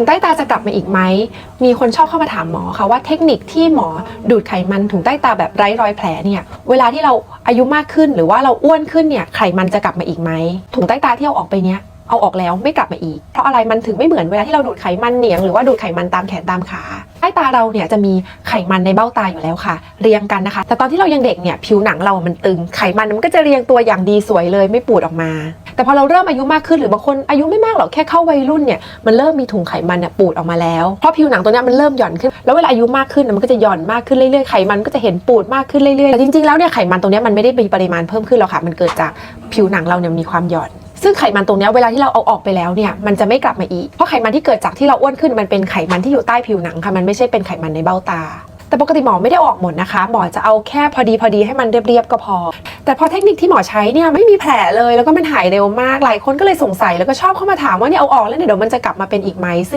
ถุงใต้ตาจะกลับมาอีกไหม มีคนชอบเข้ามาถามหมอค่ะว่าเทคนิคที่หมอดูดไขมันถุงใต้ตาแบบไร้รอยแผลเนี่ยเวลาที่เราอายุมากขึ้นหรือว่าเราอ้วนขึ้นเนี่ยไขมันจะกลับมาอีกไหมถุงใต้ตาที่เอาออกไปเนี้ยเอาออกแล้วไม่กลับมาอีก เพราะอะไรมันถึงไม่เหมือนเวลาที่เราดูดไขมันเหนียงหรือว่าดูดไขมันตามแขนตามขา ต้ตาเราเนี่ยจะมีไขมันในเบ้าตาอยู่แล้วค่ะ เรียงกันนะคะ แต่ตอนที่เรายังเด็กเนี่ยผิวหนังเรามันตึงไขมันมันก็จะเรียงตัวอย่างดีสวยเลยไม่ปูดออกมา แต่พอเราเริ่มอายุมากขึ้นหรือบางคนอายุไม่มากหรอกแค่เข้าวัยรุ่นเนี่ยมันเริ่มมีถุงไขมันเนี่ยปูดออกมาแล้วเพราะผิวหนังตัวนี้มันเริ่มหย่อนขึ้น แล้วเวลาอายุมากขึ้นมันก็จะหย่อนมากขึ้นเรื่อยๆไขมันก็จะเห็นปูดมากขึ้นเรื่อยๆแต่จริงๆแล้วเนี่ยไขมันตรงนี้มันไม่ได้มีปริมาณเพิ่มขึ้นหรอกค่ะมันเกิดจากผิวหนังเราเนี่ยมีความหย่อน ซึ่งไขมันตรงนี้เวลาที่เราเอาออกไปแล้วเนี่ยมันจะไม่กลับมาอีก เพราะไขมันที่เกิดจากที่เราอ้วนขึ้นมันเป็นไขมันที่อยู่ใต้ผิวหนังค่ะมันไม่ใช่เป็นไขมันในเบ้าตาแต่ปกติหมอไม่ได้ออกหมดนะคะ หมอจะเอาแค่พอดีพอดีให้มันเรียบๆก็พอ แต่พอเทคนิคที่หมอใช้เนี่ยไม่มีแผลเลยแล้วก็มันหายเร็วมาก หลายคนก็เลยสงสัยแล้วก็ชอบเข้ามาถามว่าเนี่ยเอาออกแล้วเนี่ยเดี๋ยวมันจะกลับมาเป็นอีกไหมซึ่ง